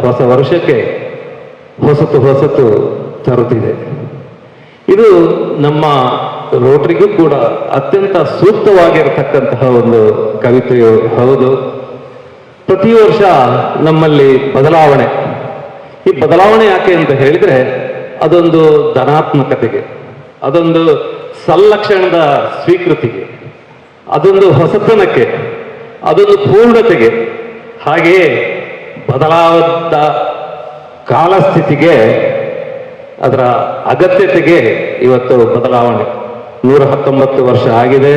ಹೊಸ ವರ್ಷಕ್ಕೆ ಹೊಸತು ಹೊಸತು ತರುತ್ತಿದೆ. ಇದು ನಮ್ಮ ರೋಟರಿಗೂ ಕೂಡ ಅತ್ಯಂತ ಸೂಕ್ತವಾಗಿರತಕ್ಕಂತಹ ಒಂದು ಕವಿತೆಯು ಹೌದು. ಪ್ರತಿ ವರ್ಷ ನಮ್ಮಲ್ಲಿ ಬದಲಾವಣೆ. ಈ ಬದಲಾವಣೆ ಯಾಕೆ ಅಂತ ಹೇಳಿದ್ರೆ ಅದೊಂದು ಧನಾತ್ಮಕತೆಗೆ, ಅದೊಂದು ಸಲ್ಲಕ್ಷಣದ ಸ್ವೀಕೃತಿಗೆ, ಅದೊಂದು ಹೊಸತನಕ್ಕೆ, ಅದೊಂದು ಪೂರ್ಣತೆಗೆ, ಹಾಗೆಯೇ ಬದಲಾದ ಕಾಲಸ್ಥಿತಿಗೆ, ಅದರ ಅಗತ್ಯತೆಗೆ ಇವತ್ತು ಬದಲಾವಣೆ. ನೂರ ಹತ್ತೊಂಬತ್ತು ವರ್ಷ ಆಗಿದೆ.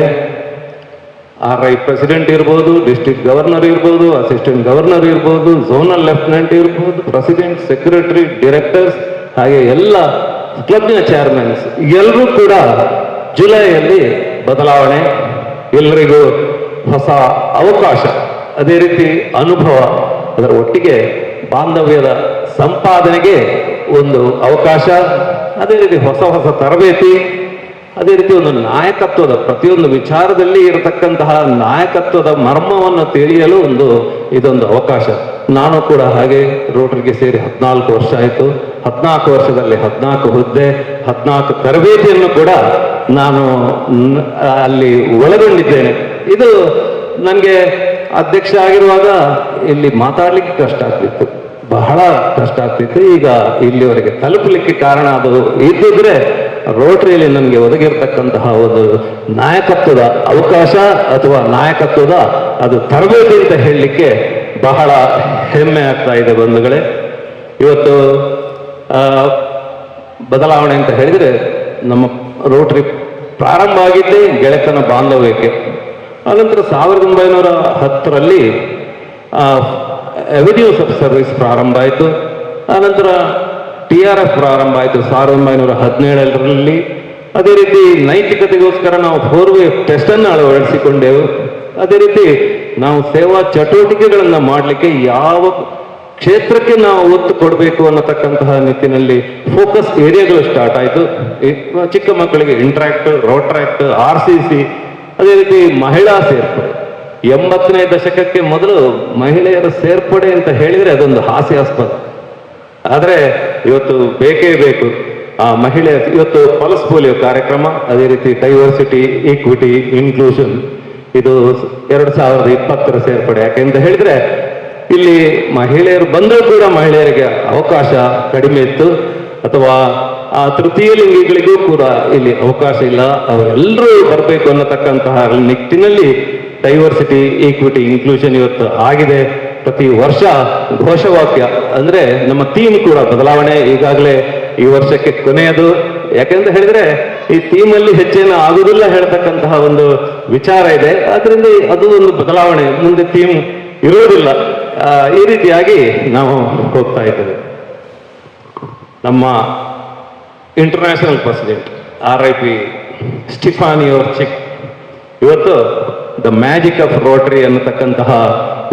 ಆರ್ ಐ ಪ್ರೆಸಿಡೆಂಟ್ ಇರ್ಬೋದು, ಡಿಸ್ಟ್ರಿಕ್ಟ್ ಗವರ್ನರ್ ಇರ್ಬೋದು, ಅಸಿಸ್ಟೆಂಟ್ ಗವರ್ನರ್ ಇರ್ಬೋದು, ಝೋನಲ್ ಲೆಫ್ಟಿನೆಂಟ್ ಇರ್ಬೋದು, ಪ್ರೆಸಿಡೆಂಟ್, ಸೆಕ್ರೆಟರಿ, ಡೈರೆಕ್ಟರ್ಸ್, ಹಾಗೆ ಎಲ್ಲ ಕ್ಲಬ್ನ ಚೇರ್ಮನ್ಸ್, ಎಲ್ಲರೂ ಕೂಡ ಜುಲೈಯಲ್ಲಿ ಬದಲಾವಣೆ. ಎಲ್ಲರಿಗೂ ಹೊಸ ಅವಕಾಶ. ಅದೇ ರೀತಿ ಅನುಭವ. ಅದರ ಒಟ್ಟಿಗೆ ಬಾಂಧವ್ಯದ ಸಂಪಾದನೆಗೆ ಒಂದು ಅವಕಾಶ, ಅದೇ ರೀತಿ ಹೊಸ ಹೊಸ ತರಬೇತಿ, ಅದೇ ರೀತಿ ಒಂದು ನಾಯಕತ್ವದ ಪ್ರತಿಯೊಂದು ವಿಚಾರದಲ್ಲಿ ಇರತಕ್ಕಂತಹ ನಾಯಕತ್ವದ ಮರ್ಮವನ್ನು ತಿಳಿಯಲು ಒಂದು ಇದೊಂದು ಅವಕಾಶ. ನಾನು ಕೂಡ ಹಾಗೆ ರೋಟರಿಗೆ ಸೇರಿ ಹದಿನಾಲ್ಕು ವರ್ಷ ಆಯಿತು. ಹದಿನಾಲ್ಕು ವರ್ಷದಲ್ಲಿ ಹದಿನಾಲ್ಕು ಹುದ್ದೆ, ಹದಿನಾಲ್ಕು ತರಬೇತಿಯನ್ನು ಕೂಡ ನಾನು ಅಲ್ಲಿ ಒಳಗೊಂಡಿದ್ದೇನೆ. ಇದು ನನಗೆ ಅಧ್ಯಕ್ಷ ಆಗಿರುವಾಗ ಇಲ್ಲಿ ಮಾತಾಡ್ಲಿಕ್ಕೆ ಕಷ್ಟ ಆಗ್ತಿತ್ತು. ಬಹಳ ಕಷ್ಟ ಆಗ್ತಿತ್ತು. ಈಗ ಇಲ್ಲಿವರೆಗೆ ತಲುಪಲಿಕ್ಕೆ ಕಾರಣ ಅದು ಇದ್ದಿದ್ರೆ ರೋಟರಿಯಲ್ಲಿ ನಮಗೆ ಒದಗಿರ್ತಕ್ಕಂತಹ ಒಂದು ನಾಯಕತ್ವದ ಅವಕಾಶ ಅಥವಾ ನಾಯಕತ್ವದ ಅದು ತರಬೇತಿ ಅಂತ ಹೇಳಲಿಕ್ಕೆ ಬಹಳ ಹೆಮ್ಮೆ ಆಗ್ತಾ ಇದೆ ಬಂಧುಗಳೇ. ಇವತ್ತು ಬದಲಾವಣೆ ಅಂತ ಹೇಳಿದ್ರೆ ನಮ್ಮ ರೋಟರಿ ಪ್ರಾರಂಭ ಆಗಿದ್ದೇ ಗೆಳೆತನ ಬಾಂಧವ್ಯಕ್ಕೆ. ಆನಂತರ ಸಾವಿರದ ಒಂಬೈನೂರ ಹತ್ತರಲ್ಲಿ ಎವಿನ್ಯೂಸ್ ಆಫ್ ಸರ್ವಿಸ್ ಪ್ರಾರಂಭ ಆಯಿತು. ಆನಂತರ ಟಿ ಆರ್ ಎಫ್ ಪ್ರಾರಂಭ ಆಯಿತು ಸಾವಿರದ ಒಂಬೈನೂರ ಹದಿನೇಳರಲ್ಲಿ. ಅದೇ ರೀತಿ ನೈತಿಕತೆಗೋಸ್ಕರ ನಾವು ಫೋರ್ ವೇ ಟೆಸ್ಟನ್ನು ಅಳವಡಿಸಿಕೊಂಡೆವು. ಅದೇ ರೀತಿ ನಾವು ಸೇವಾ ಚಟುವಟಿಕೆಗಳನ್ನು ಮಾಡಲಿಕ್ಕೆ ಯಾವ ಕ್ಷೇತ್ರಕ್ಕೆ ನಾವು ಒತ್ತು ಕೊಡಬೇಕು ಅನ್ನತಕ್ಕಂತಹ ನಿಟ್ಟಿನಲ್ಲಿ ಫೋಕಸ್ ಏರಿಯಾಗಳು ಸ್ಟಾರ್ಟ್ ಆಯಿತು. ಚಿಕ್ಕ ಮಕ್ಕಳಿಗೆ Interact Rotaract R C C ಮಹಿಳಾ ಸೇರ್ಪಡೆ? ಎಂಬತ್ತನೇ ದಶಕಕ್ಕೆ ಮೊದಲು ಮಹಿಳೆಯರ ಸೇರ್ಪಡೆ ಅಂತ ಹೇಳಿದ್ರೆ ಅದೊಂದು ಹಾಸ್ಯಾಸ್ಪದ. ಆದರೆ ಇವತ್ತು ಬೇಕೇ ಬೇಕು. ಆ ಮಹಿಳೆ, ಇವತ್ತು ಪಲ್ಸ್ ಪೋಲಿಯೋ ಕಾರ್ಯಕ್ರಮ, ಅದೇ ರೀತಿ ಡೈವರ್ಸಿಟಿ, ಈಕ್ವಿಟಿ, ಇನ್ಕ್ಲೂಷನ್, ಇದು ಎರಡು ಸಾವಿರದ ಇಪ್ಪತ್ತರ ಸೇರ್ಪಡೆ. ಯಾಕೆಂತ ಹೇಳಿದ್ರೆ, ಇಲ್ಲಿ ಮಹಿಳೆಯರು ಬಂದರೂ ಕೂಡ ಮಹಿಳೆಯರಿಗೆ ಅವಕಾಶ ಕಡಿಮೆ ಇತ್ತು. ಅಥವಾ ಆ ತೃತೀಯ ಲಿಂಗಿಗಳಿಗೂ ಕೂಡ ಇಲ್ಲಿ ಅವಕಾಶ ಇಲ್ಲ. ಅವರೆಲ್ಲರೂ ಬರಬೇಕು ಅನ್ನತಕ್ಕಂತಹ ನಿಟ್ಟಿನಲ್ಲಿ ಡೈವರ್ಸಿಟಿ ಈಕ್ವಿಟಿ ಇನ್ಕ್ಲೂಷನ್ ಇವತ್ತು ಆಗಿದೆ. ಪ್ರತಿ ವರ್ಷ ಘೋಷವಾಕ್ಯ ಅಂದ್ರೆ ನಮ್ಮ ಥೀಮ್ ಕೂಡ ಬದಲಾವಣೆ ಈಗಾಗಲೇ ಈ ವರ್ಷಕ್ಕೆ ಕೊನೆಯದು. ಯಾಕೆಂತ ಹೇಳಿದ್ರೆ ಈ ಥೀಮ್ ಅಲ್ಲಿ ಹೆಚ್ಚೇನು ಆಗುದಿಲ್ಲ ಹೇಳ್ತಕ್ಕಂತಹ ಒಂದು ವಿಚಾರ ಇದೆ. ಅದರಿಂದ ಅದು ಒಂದು ಬದಲಾವಣೆ. ಮುಂದೆ ಥೀಮ್ ಇರೋದಿಲ್ಲ ಈ ರೀತಿಯಾಗಿ ನಾವು ಹೋಗ್ತಾ ಇದ್ದೇವೆ. ನಮ್ಮ international president R I P Stephanie check ಇವತ್ತು ದ ಮ್ಯಾಜಿಕ್ ಆಫ್ ರೋಟರಿ ಅನ್ನತಕ್ಕಂತಹ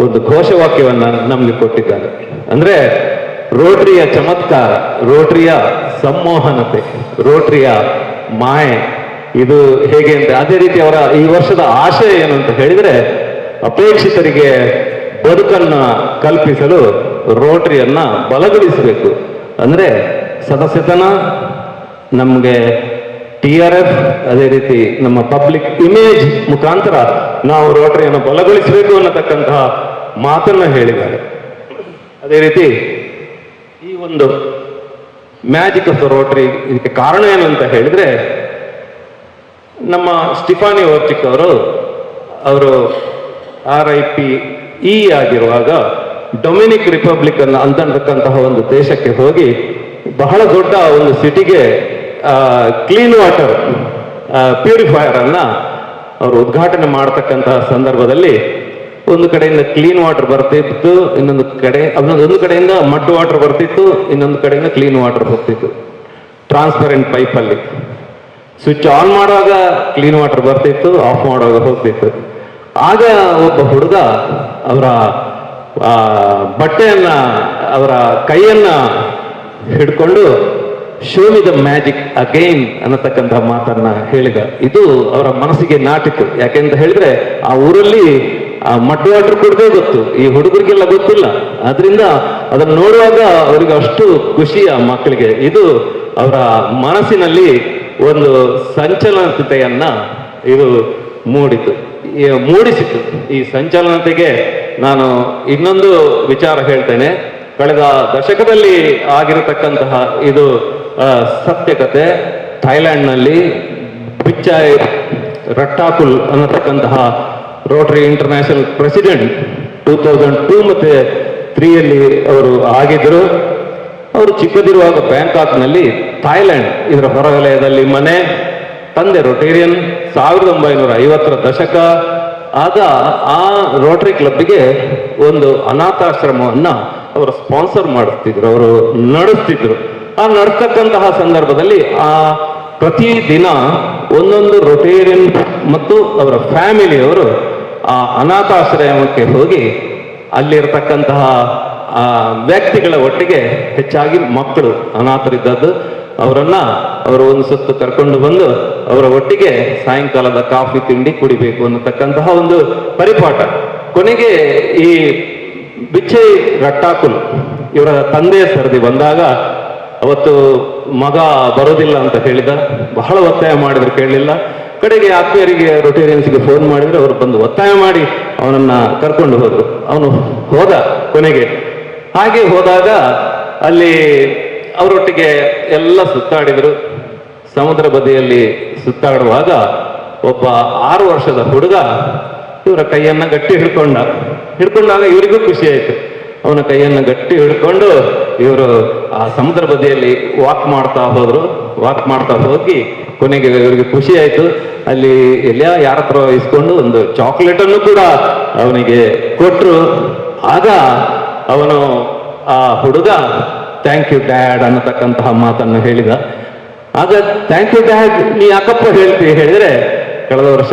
ಒಂದು ಘೋಷವಾಕ್ಯವನ್ನು ನಮಗೆ ಕೊಟ್ಟಿದ್ದಾರೆ. ಅಂದರೆ ರೋಟರಿಯ ಚಮತ್ಕಾರ ರೋಟರಿಯ ಸಂಮೋಹನತೆ ರೋಟರಿಯ ಮಾಯೆ, ಇದು ಹೇಗೆ ಅಂತ ಅದೇ ರೀತಿ ಅವರ ಈ ವರ್ಷದ ಆಶಯ ಏನು ಅಂತ ಹೇಳಿದರೆ ಅಪೇಕ್ಷಿತರಿಗೆ ಬದುಕನ್ನು ಕಲ್ಪಿಸಲು ರೋಟರಿಯನ್ನ ಬಲಗೊಳಿಸಬೇಕು. ಅಂದ್ರೆ ಸದಸ್ಯತನ, ನಮಗೆ ಟಿ ಆರ್ ಎಫ್, ಅದೇ ರೀತಿ ನಮ್ಮ ಪಬ್ಲಿಕ್ ಇಮೇಜ್ ಮುಖಾಂತರ ನಾವು ರೋಟರಿಯನ್ನು ಬಲಗೊಳಿಸಬೇಕು ಅನ್ನತಕ್ಕಂತಹ ಮಾತನ್ನು ಹೇಳಿದ್ದಾರೆ. ಅದೇ ರೀತಿ ಈ ಒಂದು ಮ್ಯಾಜಿಕ್ ಆಫ್ ದ ರೋಟರಿ ಇದಕ್ಕೆ ಕಾರಣ ಏನು ಅಂತ ಹೇಳಿದ್ರೆ, ನಮ್ಮ ಸ್ಟಿಫಾನಿ ಓರ್ಚಿಕ್ ಅವರು ಅವರು ಆರ್ ಐ ಪಿ ಇ ಆಗಿರುವಾಗ ಡೊಮಿನಿಕ್ ರಿಪಬ್ಲಿಕ್ ಅನ್ನ ಅಂತಕ್ಕಂತಹ ಒಂದು ದೇಶಕ್ಕೆ ಹೋಗಿ ಬಹಳ ದೊಡ್ಡ ಒಂದು ಸಿಟಿಗೆ ಕ್ಲೀನ್ ವಾಟರ್ ಪ್ಯೂರಿಫೈಯರ್ ಅನ್ನ ಅವರು ಉದ್ಘಾಟನೆ ಮಾಡತಕ್ಕಂತಹ ಸಂದರ್ಭದಲ್ಲಿ ಒಂದು ಕಡೆಯಿಂದ ಕ್ಲೀನ್ ವಾಟರ್ ಬರ್ತಿತ್ತು, ಇನ್ನೊಂದು ಕಡೆ ಅದೊಂದು ಒಂದು ಕಡೆಯಿಂದ ಮಡ್ ವಾಟರ್ ಬರ್ತಿತ್ತು, ಇನ್ನೊಂದು ಕಡೆಯಿಂದ ಕ್ಲೀನ್ ವಾಟರ್ ಹೋಗ್ತಿತ್ತು. ಟ್ರಾನ್ಸ್ಪರೆಂಟ್ ಪೈಪಲ್ಲಿ ಸ್ವಿಚ್ ಆನ್ ಮಾಡುವಾಗ ಕ್ಲೀನ್ ವಾಟರ್ ಬರ್ತಿತ್ತು ಆಫ್ ಮಾಡುವಾಗ ಹೋಗ್ತಿತ್ತು. ಆಗ ಒಬ್ಬ ಹುಡುಗ ಅವರ ಬಟ್ಟೆಯನ್ನ, ಅವರ ಕೈಯನ್ನ ಹಿಡ್ಕೊಂಡು ಶೋ ದ ಮ್ಯಾಜಿಕ್ ಅಗೈನ್ ಅನ್ನತಕ್ಕಂತಹ ಮಾತನ್ನ ಹೇಳಿದ. ಇದು ಅವರ ಮನಸ್ಸಿಗೆ ನಾಟಿತು. ಯಾಕೆಂತ ಹೇಳಿದ್ರೆ, ಆ ಊರಲ್ಲಿ ಆ ಮಡ್ ವಾಟರ್ ಕುಡ್ದೇ ಗೊತ್ತು. ಈ ಹುಡುಗರಿಗೆಲ್ಲ ಗೊತ್ತಿಲ್ಲ. ಅದರಿಂದ ಅದನ್ನ ನೋಡುವಾಗ ಅವರಿಗೆ ಅಷ್ಟು ಖುಷಿ ಆ ಮಕ್ಕಳಿಗೆ. ಇದು ಅವರ ಮನಸ್ಸಿನಲ್ಲಿ ಒಂದು ಸಂಚಲನತೆಯನ್ನ ಇದು ಮೂಡಿತು. ಮೂಡಿಸಿತು. ಈ ಸಂಚಲನತೆಗೆ ನಾನು ಇನ್ನೊಂದು ವಿಚಾರ ಹೇಳ್ತೇನೆ. ಕಳೆದ ದಶಕದಲ್ಲಿ ಆಗಿರತಕ್ಕಂತಹ ಇದು ಸತ್ಯಕತೆ ಥೈಲ್ಯಾಂಡ್ನಲ್ಲಿ ಬಿಚ್ಚಾಯ್ Rattakul ಅನ್ನತಕ್ಕಂತಹ Rotary international president two thousand two ಮತ್ತೆ ತ್ರೀಯಲ್ಲಿ ಅವರು ಆಗಿದ್ರು ಅವರು ಚಿಕ್ಕದಿರುವಾಗ ಬ್ಯಾಂಕಾಕ್ನಲ್ಲಿ ಥಾಯ್ಲೆಂಡ್ ಇದರ ಹೊರವಲಯದಲ್ಲಿ ಮನೆ, ತಂದೆ ರೊಟೇರಿಯನ್, ಸಾವಿರದ ಒಂಬೈನೂರ ಐವತ್ತರ ದಶಕ. ಆಗ ಆ ರೋಟರಿ ಕ್ಲಬ್ಗೆ ಒಂದು ಅನಾಥಾಶ್ರಮವನ್ನ ಅವರು ಸ್ಪಾನ್ಸರ್ ಮಾಡಿಸ್ತಿದ್ರು, ಅವರು ನಡೆಸ್ತಿದ್ರು. ಆ ನಡ್ತಕ್ಕಂತಹ ಸಂದರ್ಭದಲ್ಲಿ ಆ ಪ್ರತಿ ದಿನ ಒಂದೊಂದು ರೊಟೇರಿಯನ್ ಮತ್ತು ಅವರ ಫ್ಯಾಮಿಲಿಯವರು ಆ ಅನಾಥಾಶ್ರಯಕ್ಕೆ ಹೋಗಿ ಅಲ್ಲಿರ್ತಕ್ಕಂತಹ, ಆ ವ್ಯಕ್ತಿಗಳ ಒಟ್ಟಿಗೆ ಹೆಚ್ಚಾಗಿ ಮಕ್ಕಳು, ಅನಾಥರಿದ್ದದ್ದು, ಅವರನ್ನ ಅವರು ಒಂದು ಸುತ್ತು ಕರ್ಕೊಂಡು ಬಂದು ಅವರ ಒಟ್ಟಿಗೆ ಸಾಯಂಕಾಲದ ಕಾಫಿ ತಿಂಡಿ ಕುಡಿಬೇಕು ಅನ್ನತಕ್ಕಂತಹ ಒಂದು ಪರಿಪಾಠ. ಕೊನೆಗೆ ಈ ಬಿಚ್ಚೈ ರಟ್ಟಾಕುಲ್. ಇವರ ತಂದೆಯ ಸರದಿ ಬಂದಾಗ ಅವತ್ತು ಮಗ ಬರೋದಿಲ್ಲ ಅಂತ ಹೇಳಿದ. ಬಹಳ ಒತ್ತಾಯ ಮಾಡಿದ್ರು ಕೇಳಲಿಲ್ಲ. ಕಡೆಗೆ ಆತ್ಮೀಯರಿಗೆ, ರೊಟೇರಿಯನ್ಸ್ಗೆ ಫೋನ್ ಮಾಡಿದ್ರೆ ಅವರು ಬಂದು ಒತ್ತಾಯ ಮಾಡಿ ಅವನನ್ನ ಕರ್ಕೊಂಡು ಹೋದರು. ಅವನು ಹೋದ ಕೊನೆಗೆ. ಹಾಗೆ ಹೋದಾಗ ಅಲ್ಲಿ ಅವರೊಟ್ಟಿಗೆ ಎಲ್ಲ ಸುತ್ತಾಡಿದರು. ಸಮುದ್ರ ಬದಿಯಲ್ಲಿ ಸುತ್ತಾಡುವಾಗ ಒಬ್ಬ ಆರು ವರ್ಷದ ಹುಡುಗ ಇವರ ಕೈಯನ್ನ ಗಟ್ಟಿ ಹಿಡ್ಕೊಂಡ. ಹಿಡ್ಕೊಂಡಾಗ ಇವರಿಗೂ ಖುಷಿ ಆಯಿತು. ಅವನ ಕೈಯನ್ನ ಗಟ್ಟಿ ಹಿಡ್ಕೊಂಡು ಇವರು ಆ ಸಮುದ್ರ ಬದಿಯಲ್ಲಿ ವಾಕ್ ಮಾಡ್ತಾ ಹೋದ್ರು. ವಾಕ್ ಮಾಡ್ತಾ ಹೋಗಿ ಕೊನೆಗೆ ಇವರಿಗೆ ಖುಷಿ ಆಯಿತು. ಅಲ್ಲಿ ಎಲ್ಲ ಯಾರ ಹತ್ರ ಇಸ್ಕೊಂಡು ಒಂದು ಚಾಕ್ಲೇಟನ್ನು ಕೂಡ ಅವನಿಗೆ ಕೊಟ್ರು. ಆಗ ಅವನು ಆ ಹುಡುಗ ಥ್ಯಾಂಕ್ ಯು ಡ್ಯಾಡ್ ಅನ್ನತಕ್ಕಂತಹ ಮಾತನ್ನು ಹೇಳಿದ. ಆಗ ಥ್ಯಾಂಕ್ ಯು ಡ್ಯಾಡ್ ನೀ ಯಾಕಪ್ಪ ಹೇಳ್ತಿ? ಹೇಳಿದ್ರೆ, ಕಳೆದ ವರ್ಷ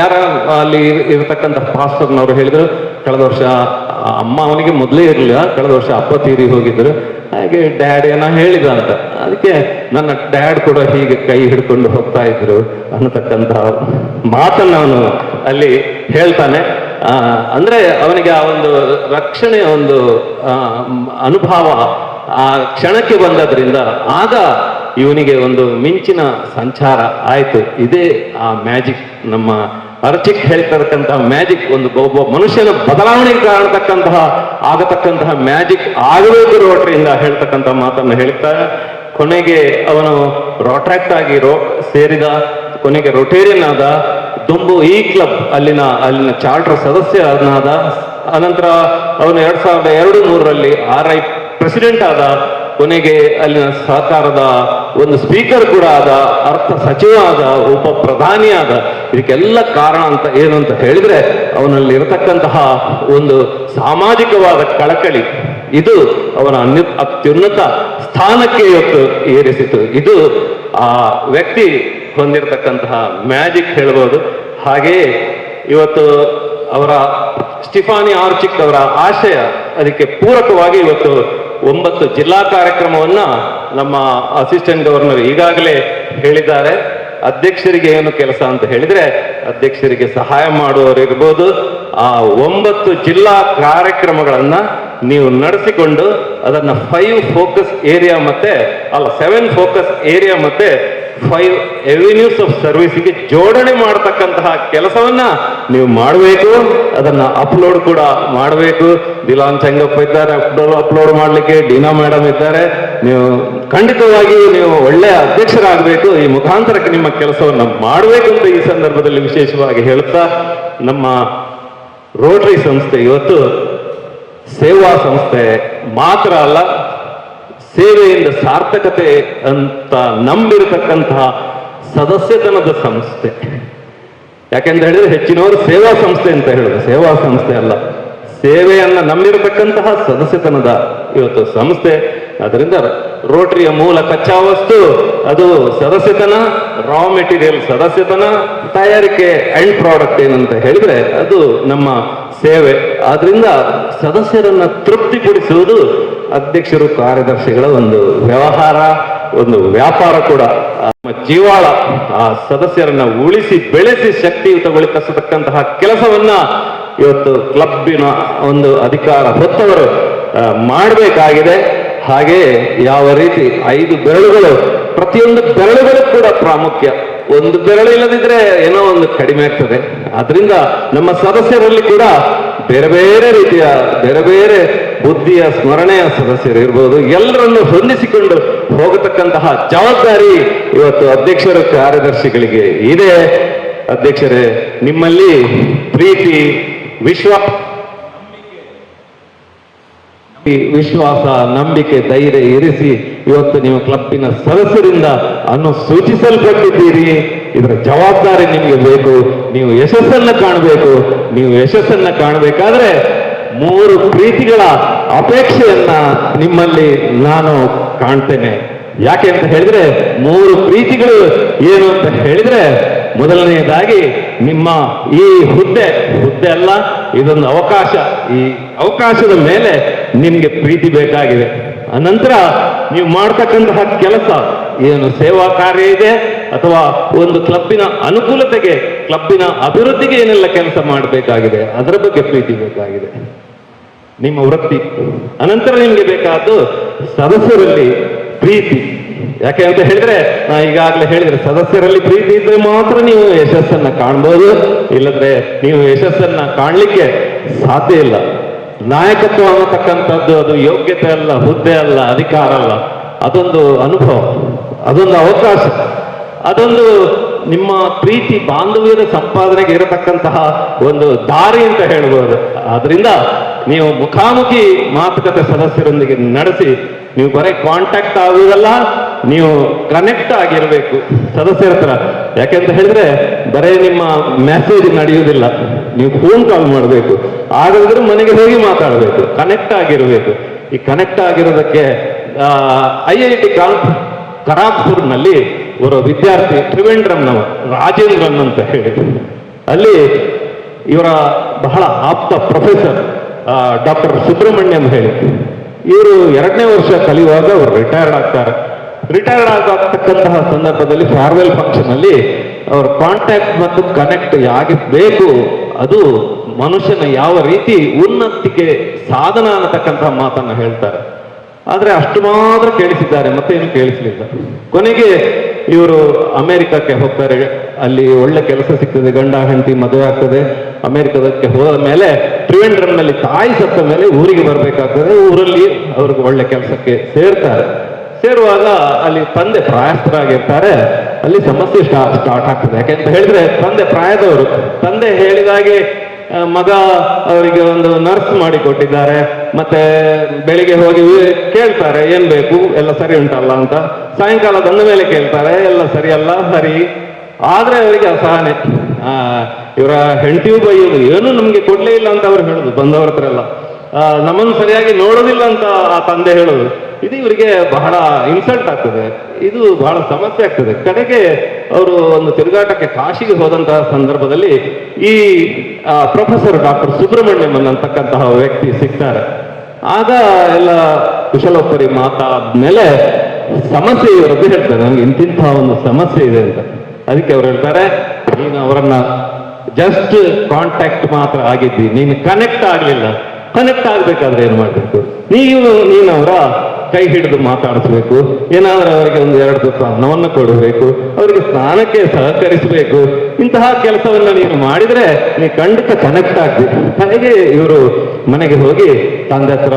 ಯಾರ, ಅಲ್ಲಿ ಇರತಕ್ಕಂಥ ಪಾಸ್ಟರ್ನವರು ಹೇಳಿದ್ರು, ಕಳೆದ ವರ್ಷ ಅಮ್ಮ ಅವನಿಗೆ ಮೊದಲೇ ಇರಲಿಲ್ಲ, ಕಳೆದ ವರ್ಷ ಅಪ್ಪ ತೀರಿ ಹೋಗಿದ್ರು. ಹಾಗೆ ಡ್ಯಾಡ್ ಏನೋ ಹೇಳಿದ ಅಂತ ಅದಕ್ಕೆ ನನ್ನ ಡ್ಯಾಡ್ ಕೂಡ ಹೀಗೆ ಕೈ ಹಿಡ್ಕೊಂಡು ಹೋಗ್ತಾ ಇದ್ರು ಅನ್ನತಕ್ಕಂತಹ ಮಾತನ್ನು ಅವನು ಅಲ್ಲಿ ಹೇಳ್ತಾನೆ. ಅಂದ್ರೆ ಅವನಿಗೆ ಆ ಒಂದು ರಕ್ಷಣೆಯ ಒಂದು ಅನುಭವ ಆ ಕ್ಷಣಕ್ಕೆ ಬಂದದ್ರಿಂದ ಆಗ ಇವನಿಗೆ ಒಂದು ಮಿಂಚಿನ ಸಂಚಾರ ಆಯಿತು. ಇದೇ ಆ ಮ್ಯಾಜಿಕ್ ನಮ್ಮ ಅರ್ಚಿಕ್ ಹೇಳ್ತಿರತಕ್ಕಂತಹ ಮ್ಯಾಜಿಕ್ ಒಂದು ಒಬ್ಬ ಮನುಷ್ಯನ ಬದಲಾವಣೆಗೆ ಕಾಣತಕ್ಕಂತಹ ಆಗತಕ್ಕಂತಹ ಮ್ಯಾಜಿಕ್ ಆಗಬೇಕು ರೋಟ್ರಿಯಿಂದ ಹೇಳ್ತಕ್ಕಂತಹ ಮಾತನ್ನು ಹೇಳ್ತಾ ಕೊನೆಗೆ ಅವನು ರೋಟ್ರಾಕ್ಟ್ ಆಗಿ ರೋ ಸೇರಿದ, ಕೊನೆಗೆ ರೊಟೇರಿಯನ್ ಆದ, ದುಂಬು ಈ ಕ್ಲಬ್ ಅಲ್ಲಿನ ಅಲ್ಲಿನ ಚಾರ್ಟರ್ ಸದಸ್ಯನಾದ ಅನಂತರ ಅವನು ಎರಡ್ ಸಾವಿರದ ಎರಡು ಮೂರರಲ್ಲಿ ಆರ್ ಐ ಪ್ರೆಸಿಡೆಂಟ್ ಆದ ಕೊನೆಗೆ ಅಲ್ಲಿನ ಸಹಕಾರದ ಒಂದು ಸ್ಪೀಕರ್ ಕೂಡ ಆದ ಅರ್ಥ ಸಚಿವ ಆದ, ಉಪ ಪ್ರಧಾನಿ ಆದ, ಇದಕ್ಕೆಲ್ಲ ಕಾರಣ ಅಂತ ಏನು ಅಂತ ಹೇಳಿದ್ರೆ ಅವನಲ್ಲಿ ಇರತಕ್ಕಂತಹ ಒಂದು ಸಾಮಾಜಿಕವಾದ ಕಳಕಳಿ, ಇದು ಅವನ ಅನ್ಯ, ಅತ್ಯುನ್ನತ ಸ್ಥಾನಕ್ಕೆ ಇವತ್ತು ಏರಿಸಿತು. ಇದು ಆ ವ್ಯಕ್ತಿ ಹೊಂದಿರತಕ್ಕಂತಹ ಮ್ಯಾಜಿಕ್ ಹೇಳ್ಬೋದು. ಹಾಗೆಯೇ ಇವತ್ತು ಅವರ ಸ್ಟಿಫಾನಿ ಆರ್ಚಿಕ್ ಅವರ ಆಶಯ ಅದಕ್ಕೆ ಪೂರಕವಾಗಿ ಇವತ್ತು ಒಂಬತ್ತು ಜಿಲ್ಲಾ ಕಾರ್ಯಕ್ರಮವನ್ನು ನಮ್ಮ ಅಸಿಸ್ಟೆಂಟ್ ಗವರ್ನರ್ ಈಗಾಗಲೇ ಹೇಳಿದ್ದಾರೆ. ಅಧ್ಯಕ್ಷರಿಗೆ ಏನು ಕೆಲಸ ಅಂತ ಹೇಳಿದ್ರೆ ಅಧ್ಯಕ್ಷರಿಗೆ ಸಹಾಯ ಮಾಡುವವರಿರ್ಬೋದು ಆ ಒಂಬತ್ತು ಜಿಲ್ಲಾ ಕಾರ್ಯಕ್ರಮಗಳನ್ನು ನೀವು ನಡೆಸಿಕೊಂಡು ಅದನ್ನು ಫೈವ್ ಫೋಕಸ್ ಏರಿಯಾ ಮತ್ತೆ ಅಲ್ಲ ಸೆವೆನ್ ಫೋಕಸ್ ಏರಿಯಾ ಮತ್ತೆ ಫೈವ್ ಎವೆನ್ಯೂಸ್ ಆಫ್ ಸರ್ವಿಸ್ಗೆ ಜೋಡಣೆ ಮಾಡತಕ್ಕಂತಹ ಕೆಲಸವನ್ನ ನೀವು ಮಾಡಬೇಕು, ಅದನ್ನ ಅಪ್ಲೋಡ್ ಕೂಡ ಮಾಡಬೇಕು. ದಿಲಾನ್ ಚಂಗಪ್ಪ ಇದ್ದಾರೆ ಅಪ್ಲೋಡ್ ಮಾಡಲಿಕ್ಕೆ ಡೀನಾ ಮೇಡಮ್ ಇದ್ದಾರೆ. ನೀವು ಖಂಡಿತವಾಗಿ ನೀವು ಒಳ್ಳೆಯ ಅಧ್ಯಕ್ಷರಾಗಬೇಕು. ಈ ಮುಖಾಂತರಕ್ಕೆ ನಿಮ್ಮ ಕೆಲಸವನ್ನು ಮಾಡಬೇಕು ಅಂತ ಈ ಸಂದರ್ಭದಲ್ಲಿ ವಿಶೇಷವಾಗಿ ಹೇಳುತ್ತಾ, ನಮ್ಮ ರೋಟರಿ ಸಂಸ್ಥೆ ಇವತ್ತು ಸೇವಾ ಸಂಸ್ಥೆ ಮಾತ್ರ ಅಲ್ಲ ಸೇವೆಯಿಂದ ಸಾರ್ಥಕತೆ ಅಂತ ನಂಬಿರತಕ್ಕಂತಹ ಸದಸ್ಯತನದ ಸಂಸ್ಥೆ. ಯಾಕೆಂತ ಹೇಳಿದ್ರೆ ಹೆಚ್ಚಿನವರು ಸೇವಾ ಸಂಸ್ಥೆ ಅಂತ ಹೇಳುದು. ಸೇವಾ ಸಂಸ್ಥೆ ಅಲ್ಲ. ಸೇವೆಯನ್ನ ನಂಬಿರತಕ್ಕಂತಹ ಸದಸ್ಯತನದ ಇವತ್ತು ಸಂಸ್ಥೆ. ಅದರಿಂದ ರೋಟರಿಯ ಮೂಲ ಕಚ್ಚಾ ವಸ್ತು ಅದು ಸದಸ್ಯತನ ರಾ ಮೆಟೀರಿಯಲ್ ಸದಸ್ಯತನ, ತಯಾರಿಕೆ ಎಂಡ್ ಪ್ರಾಡಕ್ಟ್ ಏನಂತ ಹೇಳಿದ್ರೆ ಅದು ನಮ್ಮ ಸೇವೆ. ಆದ್ರಿಂದ ಸದಸ್ಯರನ್ನ ತೃಪ್ತಿಪಡಿಸುವುದು ಅಧ್ಯಕ್ಷರು, ಕಾರ್ಯದರ್ಶಿಗಳ ಒಂದು ವ್ಯವಹಾರ, ಒಂದು ವ್ಯಾಪಾರ ಕೂಡ. ನಮ್ಮ ಜೀವಾಳ ಆ ಸದಸ್ಯರನ್ನ ಉಳಿಸಿ, ಬೆಳೆಸಿ ಶಕ್ತಿಯುತಗೊಳಿಸತಕ್ಕಂತಹ ಕೆಲಸವನ್ನ ಇವತ್ತು ಕ್ಲಬ್ಬಿನ ಒಂದು ಅಧಿಕಾರ ಹೊತ್ತವರು ಮಾಡಬೇಕಾಗಿದೆ. ಹಾಗೆ ಯಾವ ರೀತಿ ಐದು ಬೆರಳುಗಳು, ಪ್ರತಿಯೊಂದು ಬೆರಳುಗಳು ಕೂಡ ಪ್ರಾಮುಖ್ಯ. ಒಂದು ಬೆರಳು ಇಲ್ಲದಿದ್ರೆ ಏನೋ ಒಂದು ಕಡಿಮೆ ಆಗ್ತದೆ. ಅದರಿಂದ ನಮ್ಮ ಸದಸ್ಯರಲ್ಲಿ ಕೂಡ ಬೇರೆ ಬೇರೆ ರೀತಿಯ, ಬೇರೆ ಬೇರೆ ಬುದ್ಧಿಯ ಸ್ಮರಣೆಯ ಸದಸ್ಯರು ಇರ್ಬೋದು, ಎಲ್ಲರನ್ನು ಹೊಂದಿಸಿಕೊಂಡು ಹೋಗತಕ್ಕಂತಹ ಜವಾಬ್ದಾರಿ ಇವತ್ತು ಅಧ್ಯಕ್ಷರ ಕಾರ್ಯದರ್ಶಿಗಳಿಗೆ ಇದೆ. ಅಧ್ಯಕ್ಷರೇ, ನಿಮ್ಮಲ್ಲಿ ಪ್ರೀತಿ ವಿಶ್ವಾಸ ಈ ವಿಶ್ವಾಸ, ನಂಬಿಕೆ, ಧೈರ್ಯ ಇರಿಸಿ ಇವತ್ತು ನೀವು ಕ್ಲಬ್ಬಿನ ಸದಸ್ಯರಿಂದ ಅನ್ನು ಸೂಚಿಸಲ್ಪಟ್ಟಿದ್ದೀರಿ ಇದರ ಜವಾಬ್ದಾರಿ ನಿಮಗೆ ಬೇಕು. ನೀವು ಯಶಸ್ಸನ್ನ ಕಾಣಬೇಕು. ನೀವು ಯಶಸ್ಸನ್ನ ಕಾಣಬೇಕಾದ್ರೆ ಮೂರು ಪ್ರೀತಿಗಳ ಅಪೇಕ್ಷೆಯನ್ನ ನಿಮ್ಮಲ್ಲಿ ನಾನು ಕಾಣ್ತೇನೆ. ಯಾಕೆ ಅಂತ ಹೇಳಿದ್ರೆ, ಮೂರು ಪ್ರೀತಿಗಳು ಏನು ಅಂತ ಹೇಳಿದ್ರೆ, ಮೊದಲನೆಯದಾಗಿ ನಿಮ್ಮ ಈ ಹುದ್ದೆ ಹುದ್ದೆ ಅಲ್ಲ, ಇದೊಂದು ಅವಕಾಶ. ಈ ಅವಕಾಶದ ಮೇಲೆ ನಿಮ್ಗೆ ಪ್ರೀತಿ ಬೇಕಾಗಿದೆ. ಅನಂತರ ನೀವು ಮಾಡ್ತಕ್ಕಂತಹ ಕೆಲಸ, ಏನು ಸೇವಾ ಕಾರ್ಯ ಇದೆ, ಅಥವಾ ಒಂದು ಕ್ಲಬ್ಬಿನ ಅನುಕೂಲತೆಗೆ, ಕ್ಲಬ್ಬಿನ ಅಭಿವೃದ್ಧಿಗೆ ಏನೆಲ್ಲ ಕೆಲಸ ಮಾಡಬೇಕಾಗಿದೆ, ಅದರ ಬಗ್ಗೆ ಪ್ರೀತಿ ಬೇಕಾಗಿದೆ. ನಿಮ್ಮ ವೃತ್ತಿ. ಅನಂತರ ನಿಮಗೆ ಬೇಕಾದ್ದು ಸದಸ್ಯರಲ್ಲಿ ಪ್ರೀತಿ. ಯಾಕೆ ಅಂತ ಹೇಳಿದ್ರೆ, ನಾ ಈಗಾಗಲೇ ಹೇಳಿದ್ರೆ ಸದಸ್ಯರಲ್ಲಿ ಪ್ರೀತಿ ಇದ್ರೆ ಮಾತ್ರ ನೀವು ಯಶಸ್ಸನ್ನ ಕಾಣ್ಬೋದು. ಇಲ್ಲದ್ರೆ ನೀವು ಯಶಸ್ಸನ್ನ ಕಾಣ್ಲಿಕ್ಕೆ ಸಾಧ್ಯ ಇಲ್ಲ. ನಾಯಕತ್ವ ಅನ್ನತಕ್ಕಂಥದ್ದು ಅದು ಯೋಗ್ಯತೆ ಅಲ್ಲ, ಹುದ್ದೆ ಅಲ್ಲ, ಅಧಿಕಾರ ಅಲ್ಲ. ಅದೊಂದು ಅನುಭವ, ಅದೊಂದು ಅವಕಾಶ. ಅದೊಂದು ನಿಮ್ಮ ಪ್ರೀತಿ ಬಾಂಧವ್ಯದ ಸಂಪಾದನೆಗೆ ಇರತಕ್ಕಂತಹ ಒಂದು ದಾರಿ ಅಂತ ಹೇಳ್ಬೋದು. ಆದ್ರಿಂದ ನೀವು ಮುಖಾಮುಖಿ ಮಾತುಕತೆ ಸದಸ್ಯರೊಂದಿಗೆ ನಡೆಸಿ, ನೀವು ಬರೀ ಕಾಂಟ್ಯಾಕ್ಟ್ ಆಗುವುದಲ್ಲ, ನೀವು ಕನೆಕ್ಟ್ ಆಗಿರಬೇಕು ಸದಸ್ಯರ ಹತ್ರ. ಯಾಕೆಂತ ಹೇಳಿದ್ರೆ, ಬರೇ ನಿಮ್ಮ ಮೆಸೇಜ್ ನಡೆಯುವುದಿಲ್ಲ, ನೀವು ಫೋನ್ ಕಾಲ್ ಮಾಡಬೇಕು. ಆಗದಿದ್ರೆ ಮನೆಗೆ ಹೋಗಿ ಮಾತಾಡಬೇಕು ಕನೆಕ್ಟ್ ಆಗಿರಬೇಕು. ಈ ಕನೆಕ್ಟ್ ಆಗಿರೋದಕ್ಕೆ ಐ ಐ ಟಿ ಕರಾಕ್ಪುರ್ನಲ್ಲಿ ಒಬ್ಬ ವಿದ್ಯಾರ್ಥಿ ತ್ರಿವೇಂದ್ರಂನವ ರಾಜೇಂದ್ರನ್ ಅಂತ ಹೇಳಿ ಅಲ್ಲಿ ಇವರ ಬಹಳ ಆಪ್ತ ಪ್ರೊಫೆಸರ್ ಡಾಕ್ಟರ್ ಸುಬ್ರಹ್ಮಣ್ಯಂ ಹೇಳಿ. ಇವರು ಎರಡನೇ ವರ್ಷ ಕಲಿಯುವಾಗ ಅವರು ರಿಟೈರ್ಡ್ ಆಗ್ತಾರೆ. ರಿಟೈರ್ಡ್ ಆಗತಕ್ಕಂತಹ ಸಂದರ್ಭದಲ್ಲಿ ಫೇರ್ವೆಲ್ ಫಂಕ್ಷನ್ ಅಲ್ಲಿ ಅವ್ರ ಕಾಂಟ್ಯಾಕ್ಟ್ ಮತ್ತು ಕನೆಕ್ಟ್ ಯಾಕೆ ಅದು ಮನುಷ್ಯನ ಯಾವ ರೀತಿ ಉನ್ನತಿಗೆ ಸಾಧನ ಅನ್ನತಕ್ಕಂತಹ ಮಾತನ್ನ ಹೇಳ್ತಾರೆ. ಆದ್ರೆ ಅಷ್ಟು ಮಾತ್ರ ಕೇಳಿಸಿದ್ದಾರೆ ಮತ್ತೆ ಏನು ಕೇಳಿಸ್ಲಿಲ್ಲ. ಕೊನೆಗೆ ಇವರು ಅಮೆರಿಕಕ್ಕೆ ಹೋಗ್ತಾರೆ, ಅಲ್ಲಿ ಒಳ್ಳೆ ಕೆಲಸ ಸಿಗ್ತದೆ, ಗಂಡ, ಹೆಂಡತಿ ಮದುವೆ ಆಗ್ತದೆ. ಅಮೆರಿಕದಕ್ಕೆ ಹೋದ ಮೇಲೆ ತ್ರಿವೇಂದ್ರಂನಲ್ಲಿ ತಾಯಿ ಸತ್ತ ಮೇಲೆ ಊರಿಗೆ ಬರಬೇಕಾಗ್ತದೆ. ಊರಲ್ಲಿ ಅವ್ರಿಗೆ ಒಳ್ಳೆ ಕೆಲಸಕ್ಕೆ ಸೇರ್ತಾರೆ. ಸೇರುವಾಗ ಅಲ್ಲಿ ತಂದೆ ಪ್ರಾಯಸ್ಥರಾಗಿರ್ತಾರೆ. ಅಲ್ಲಿ ಸಮಸ್ಯೆ ಸ್ಟಾರ್ಟ್ ಆಗ್ತದೆ. ಯಾಕೆಂತ ಹೇಳಿದ್ರೆ ತಂದೆ ಪ್ರಾಯದವರು. ತಂದೆ ಹೇಳಿದಾಗೆ ಮಗ ಅವರಿಗೆ ಒಂದು ನರ್ಸ್ ಮಾಡಿ ಕೊಟ್ಟಿದ್ದಾರೆ. ಮತ್ತೆ ಬೆಳಿಗ್ಗೆ ಹೋಗಿ ಕೇಳ್ತಾರೆ, ಏನ್ ಬೇಕು? ಎಲ್ಲ ಸರಿ ಉಂಟಲ್ಲ ಅಂತ. ಸಾಯಂಕಾಲ ಬಂದ ಮೇಲೆ ಕೇಳ್ತಾರೆ, ಎಲ್ಲ ಸರಿ ಅಲ್ಲ, ಸರಿ. ಆದ್ರೆ ಅವರಿಗೆ ಅಸಹನೆ. ಆ ಇವರ ಹೆಂಡತಿಯೂ ಬೈಯೋದು. ಏನು ನಮ್ಗೆ ಕೊಡ್ಲೇ ಇಲ್ಲ ಅಂತ ಅವ್ರು ಹೇಳುದು, ಬಂದವ್ರ ಹತ್ರ ಎಲ್ಲ. ನಮ್ಮನ್ನು ಸರಿಯಾಗಿ ನೋಡೋದಿಲ್ಲ ಅಂತ ಆ ತಂದೆ ಹೇಳೋದು. ಇದು ಇವರಿಗೆ ಬಹಳ ಇನ್ಸಲ್ಟ್ ಆಗ್ತದೆ. ಇದು ಬಹಳ ಸಮಸ್ಯೆ ಆಗ್ತದೆ. ಕಡೆಗೆ ಅವರು ಒಂದು ತಿರುಗಾಟಕ್ಕೆ ಕಾಶಿಗೆ ಹೋದಂತಹ ಸಂದರ್ಭದಲ್ಲಿ ಈ ಪ್ರೊಫೆಸರ್ ಡಾಕ್ಟರ್ ಸುಬ್ರಹ್ಮಣ್ಯಂ ಅನ್ನತಕ್ಕಂತಹ ವ್ಯಕ್ತಿ ಸಿಗ್ತಾರೆ. ಆಗ ಎಲ್ಲ ಕುಶಲೋಪರಿ ಮಾತಾದ್ಮೇಲೆ ಸಮಸ್ಯೆ ಇವರದ್ದು ಹೇಳ್ತಾರೆ. ನನಗೆ ಇಂತಿಂತಹ ಒಂದು ಸಮಸ್ಯೆ ಇದೆ ಅಂತ. ಅದಕ್ಕೆ ಅವ್ರು ಹೇಳ್ತಾರೆ, ನೀನು ಅವರನ್ನ ಜಸ್ಟ್ ಕಾಂಟ್ಯಾಕ್ಟ್ ಮಾತ್ರ ಆಗಿದ್ದಿ. ನೀನು ಕನೆಕ್ಟ್ ಆಗ್ಲಿಲ್ಲ. ಕನೆಕ್ಟ್ ಆಗ್ಬೇಕಾದ್ರೆ ಏನ್ ಮಾಡ್ಬೇಕು? ನೀವು ನೀನು ಅವರ ಕೈ ಹಿಡಿದು ಮಾತಾಡಿಸ್ಬೇಕು. ಏನಾದ್ರೂ ಅವರಿಗೆ ಒಂದು ಎರಡು ದಿವಸ ಅನ್ನವನ್ನು ಕೊಡಬೇಕು. ಅವರಿಗೆ ಸ್ನಾನಕ್ಕೆ ಸಹಕರಿಸಬೇಕು. ಇಂತಹ ಕೆಲಸವನ್ನ ನೀನು ಮಾಡಿದ್ರೆ ನೀ ಖಂಡಿತ ಕನೆಕ್ಟ್ ಆಗ್ಬೇಕು. ಹಾಗೆ ಇವರು ಮನೆಗೆ ಹೋಗಿ ತಂದೆ ಹತ್ರ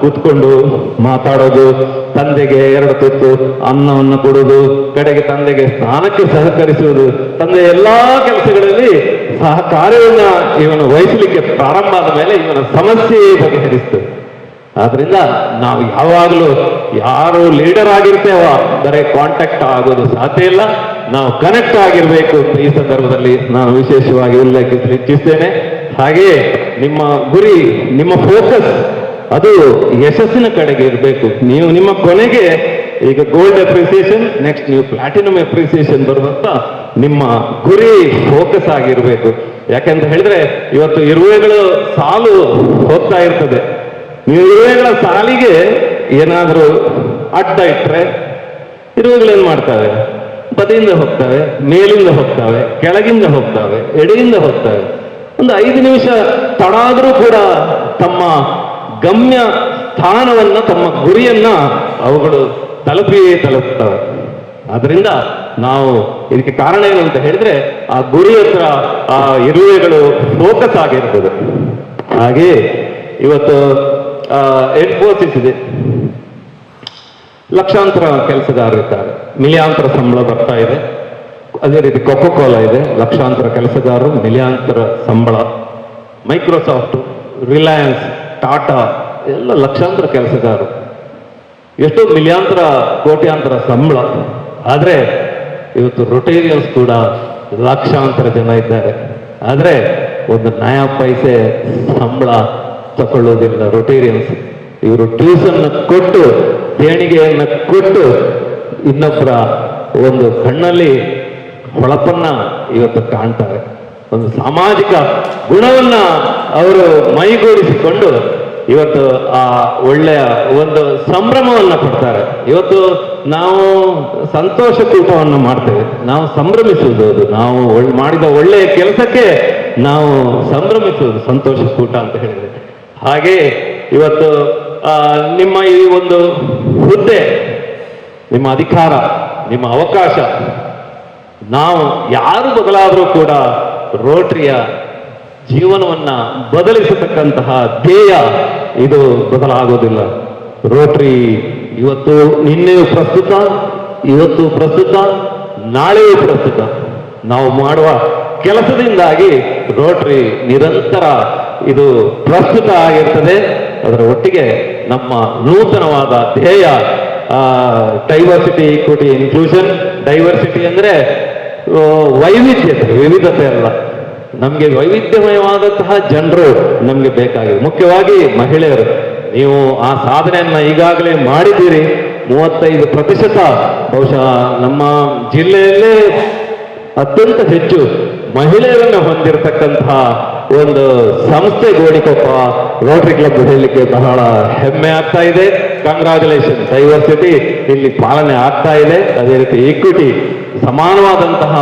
ಕೂತ್ಕೊಂಡು ಮಾತಾಡೋದು, ತಂದೆಗೆ ಎರಡು ತುತ್ತು ಅನ್ನವನ್ನು ಕೊಡೋದು, ಕಡೆಗೆ ತಂದೆಗೆ ಸ್ನಾನಕ್ಕೆ ಸಹಕರಿಸುವುದು, ತಂದೆ ಎಲ್ಲಾ ಕೆಲಸಗಳಲ್ಲಿ ಸಹಕಾರ್ಯವನ್ನ ಇವನು ವಹಿಸಲಿಕ್ಕೆ ಪ್ರಾರಂಭ ಆದ ಮೇಲೆ ಇವನ ಸಮಸ್ಯೆ ಬಗೆಹರಿಸ್ತದೆ ಆದ್ರಿಂದ ನಾವು ಯಾವಾಗಲೂ ಯಾರು ಲೀಡರ್ ಆಗಿರ್ತೇವೋ ಬರೀ ಕಾಂಟ್ಯಾಕ್ಟ್ ಆಗೋದು ಸಾಧ್ಯ ಇಲ್ಲ. ನಾವು ಕನೆಕ್ಟ್ ಆಗಿರ್ಬೇಕು. ಅಂತ ಈ ಸಂದರ್ಭದಲ್ಲಿ ನಾನು ವಿಶೇಷವಾಗಿ ಉಲ್ಲೇಖಿಸಲು ಇಚ್ಛಿಸ್ತೇನೆ ಹಾಗೆಯೇ ನಿಮ್ಮ ಗುರಿ, ನಿಮ್ಮ ಫೋಕಸ್ ಅದು ಯಶಸ್ಸಿನ ಕಡೆಗೆ ಇರಬೇಕು. ನೀವು ನಿಮ್ಮ ಕೊನೆಗೆ ಈಗ ಗೋಲ್ಡ್ ಅಪ್ರಿಸಿಯೇಷನ್ ನೆಕ್ಸ್ಟ್ ನೀವು ಪ್ಲಾಟಿನಮ್ ಅಪ್ರಿಸಿಯೇಷನ್ ಬರುವಂತ ನಿಮ್ಮ ಗುರಿ ಫೋಕಸ್ ಆಗಿರಬೇಕು. ಯಾಕೆಂತ ಹೇಳಿದ್ರೆ, ಇವತ್ತು ಇರುವೆಗಳು ಸಾಲು ಹೋಗ್ತಾ ಇರ್ತದೆ. ನೀವು ಇರುವೆಗಳ ಸಾಲಿಗೆ ಏನಾದರೂ ಅಡ್ಡ ಇಟ್ಟರೆ ಇರುವೆಗಳೇನು ಮಾಡ್ತವೆ? ಬದಿಯಿಂದ ಹೋಗ್ತವೆ, ಮೇಲಿಂದ ಹೋಗ್ತವೆ, ಕೆಳಗಿಂದ ಹೋಗ್ತವೆ, ಎಡೆಯಿಂದ ಹೋಗ್ತವೆ. ಒಂದು ಐದು ನಿಮಿಷ ತಡ ಆದರೂ ಕೂಡ ತಮ್ಮ ಗಮ್ಯ ಸ್ಥಾನವನ್ನ, ತಮ್ಮ ಗುರಿಯನ್ನ ಅವುಗಳು ತಲುಪಿಯೇ ತಲುಪ್ತವೆ. ಆದ್ರಿಂದ ನಾವು ಇದಕ್ಕೆ ಕಾರಣ ಏನು ಅಂತ ಹೇಳಿದ್ರೆ, ಆ ಗುರಿ ಹತ್ರ ಆ ಇರುವೆಗಳು ಫೋಕಸ್ ಆಗಿರ್ತದೆ. ಹಾಗೆ ಇವತ್ತು ಎನ್ಫೋಸಿಸ್ ಇದೆ. ಲಕ್ಷಾಂತರ ಕೆಲಸಗಾರರು ಇದ್ದಾರೆ. ಮಿಲಿಯಾಂತರ ಸಂಬಳ ಬರ್ತಾ ಇದೆ. ಅದೇ ರೀತಿ ಕೊಕೋ ಕೋಲಾ ಇದೆ. ಲಕ್ಷಾಂತರ ಕೆಲಸಗಾರರು ಮಿಲಿಯಾಂತರ ಸಂಬಳ. ಮೈಕ್ರೋಸಾಫ್ಟ್ ರಿಲಯನ್ಸ್ ಟಾಟಾ ಎಲ್ಲ ಲಕ್ಷಾಂತರ ಕೆಲಸಗಾರರು. ಎಷ್ಟೋ ಮಿಲಿಯಾಂತರ ಕೋಟ್ಯಾಂತರ ಸಂಬಳ. ಆದ್ರೆ ಇವತ್ತು ರೊಟೇರಿಯನ್ಸ್ ಕೂಡ ಲಕ್ಷಾಂತರ ಜನ ಇದ್ದಾರೆ. ಆದರೆ ಒಂದು ನ್ಯಾಯ ಪೈಸೆ ಸಂಬಳ ತಗೊಳ್ಳೋದಿಲ್ಲ ರೊಟೇರಿಯನ್ಸ್ ಇವರು ಟ್ಯೂಷನ್ನ ಕೊಟ್ಟು, ದೇಣಿಗೆಯನ್ನು ಕೊಟ್ಟು ಇನ್ನೊಬ್ಬರ ಒಂದು ಕಣ್ಣಲ್ಲಿ ಹೊಳಪನ್ನು ಇವತ್ತು ಕಾಣ್ತಾರೆ. ಒಂದು ಸಾಮಾಜಿಕ ಗುಣವನ್ನ ಅವರು ಮೈಗೂಡಿಸಿಕೊಂಡು ಇವತ್ತು ಆ ಒಳ್ಳೆಯ ಒಂದು ಸಂಭ್ರಮವನ್ನು ಕೊಡ್ತಾರೆ. ಇವತ್ತು ನಾವು ಸಂತೋಷ ಕೂಟವನ್ನು ಮಾಡ್ತೇವೆ. ನಾವು ಸಂಭ್ರಮಿಸುವುದು ಅದು. ನಾವು ಮಾಡಿದ ಒಳ್ಳೆಯ ಕೆಲಸಕ್ಕೆ ನಾವು ಸಂಭ್ರಮಿಸುವುದು, ಸಂತೋಷ ಕೂಟ ಅಂತ ಹೇಳಿದ್ರೆ. ಹಾಗೆ ಇವತ್ತು ನಿಮ್ಮ ಈ ಒಂದು ಹುದ್ದೆ, ನಿಮ್ಮ ಅಧಿಕಾರ, ನಿಮ್ಮ ಅವಕಾಶ, ನಾವು ಯಾರು ಬದಲಾದರೂ ಕೂಡ ರೋಟರಿಯ ಜೀವನವನ್ನ ಬದಲಿಸತಕ್ಕಂತಹ ಧ್ಯೇಯ ಇದು ಬದಲಾಗೋದಿಲ್ಲ. ರೋಟ್ರಿ, ಇವತ್ತು ನಿನ್ನೆಯೂ ಪ್ರಸ್ತುತ, ಇವತ್ತು ಪ್ರಸ್ತುತ, ನಾಳೆಯೂ ಪ್ರಸ್ತುತ. ನಾವು ಮಾಡುವ ಕೆಲಸದಿಂದಾಗಿ ರೋಟ್ರಿ ನಿರಂತರ ಇದು ಪ್ರಸ್ತುತ ಆಗಿರ್ತದೆ. ಅದರ ಒಟ್ಟಿಗೆ ನಮ್ಮ ನೂತನವಾದ ಧ್ಯೇಯ ಡೈವರ್ಸಿಟಿ ಇಕ್ವಿಟಿ ಇನ್ಕ್ಲೂಷನ್ ಡೈವರ್ಸಿಟಿ ಅಂದ್ರೆ ವೈವಿಧ್ಯತೆ, ವಿವಿಧತೆ ಅಲ್ಲ. ನಮಗೆ ವೈವಿಧ್ಯಮಯವಾದಂತಹ ಜನರು ನಮಗೆ ಬೇಕಾಗಿದೆ ಮುಖ್ಯವಾಗಿ ಮಹಿಳೆಯರು. ನೀವು ಆ ಸಾಧನೆಯನ್ನ ಈಗಾಗಲೇ ಮಾಡಿದ್ದೀರಿ. ಮೂವತ್ತೈದು ಪ್ರತಿಶತ ಬಹುಶಃ ನಮ್ಮ ಜಿಲ್ಲೆಯಲ್ಲೇ ಅತ್ಯಂತ ಹೆಚ್ಚು ಮಹಿಳೆಯರನ್ನು ಹೊಂದಿರತಕ್ಕಂತಹ ಒಂದು ಸಂಸ್ಥೆ ಗೋಣಿಕೊಪ್ಪ ರೋಟರಿ ಕ್ಲಬ್ ಹೇಳಲಿಕ್ಕೆ ಬಹಳ ಹೆಮ್ಮೆ ಆಗ್ತಾ ಇದೆ. ಕಂಗ್ರಾಚುಲೇಷನ್ ಡೈವರ್ಸಿಟಿ ಇಲ್ಲಿ ಪಾಲನೆ ಆಗ್ತಾ ಇದೆ. ಅದೇ ರೀತಿ ಈಕ್ವಿಟಿ ಸಮಾನವಾದಂತಹ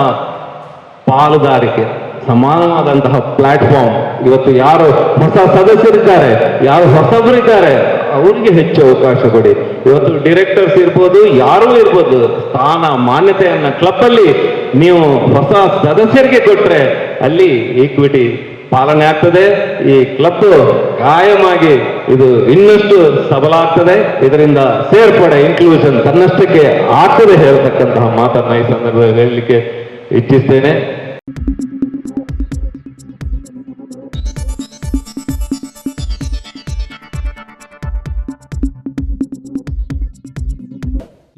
ಪಾಲುದಾರಿಕೆ. ಸಮಾನವಾದಂತಹ ಪ್ಲಾಟ್ಫಾರ್ಮ್ ಇವತ್ತು ಯಾರು ಹೊಸ ಸದಸ್ಯರಿದ್ದಾರೆ, ಯಾರು ಹೊಸಬರಿದ್ದಾರೆ, ಅವರಿಗೆ ಹೆಚ್ಚು ಅವಕಾಶ ಕೊಡಿ. ಇವತ್ತು ಡೈರೆಕ್ಟರ್ಸ್ ಇರ್ಬೋದು, ಯಾರು ಇರ್ಬೋದು, ಸ್ಥಾನ ಮಾನ್ಯತೆಯನ್ನ ಕ್ಲಬ್ ಅಲ್ಲಿ ನೀವು ಹೊಸ ಸದಸ್ಯರಿಗೆ ಕೊಟ್ರೆ ಅಲ್ಲಿ ಈಕ್ವಿಟಿ ಪಾಲನೆ ಆಗ್ತದೆ. ಈ ಕ್ಲಬ್ ಕಾಯಮಾಗಿ ಇದು ಇನ್ನಷ್ಟು ಸಬಲ ಆಗ್ತದೆ. ಇದರಿಂದ ಸೇರ್ಪಡೆ ಇನ್ಕ್ಲೂಷನ್ ತನ್ನಷ್ಟಕ್ಕೆ ಆಗ್ತದೆ ಹೇಳ್ತಕ್ಕಂತಹ ಮಾತನ್ನ ಈ ಸಂದರ್ಭದಲ್ಲಿ ಹೇಳಲಿಕ್ಕೆ ಇಚ್ಛಿಸ್ತೇನೆ.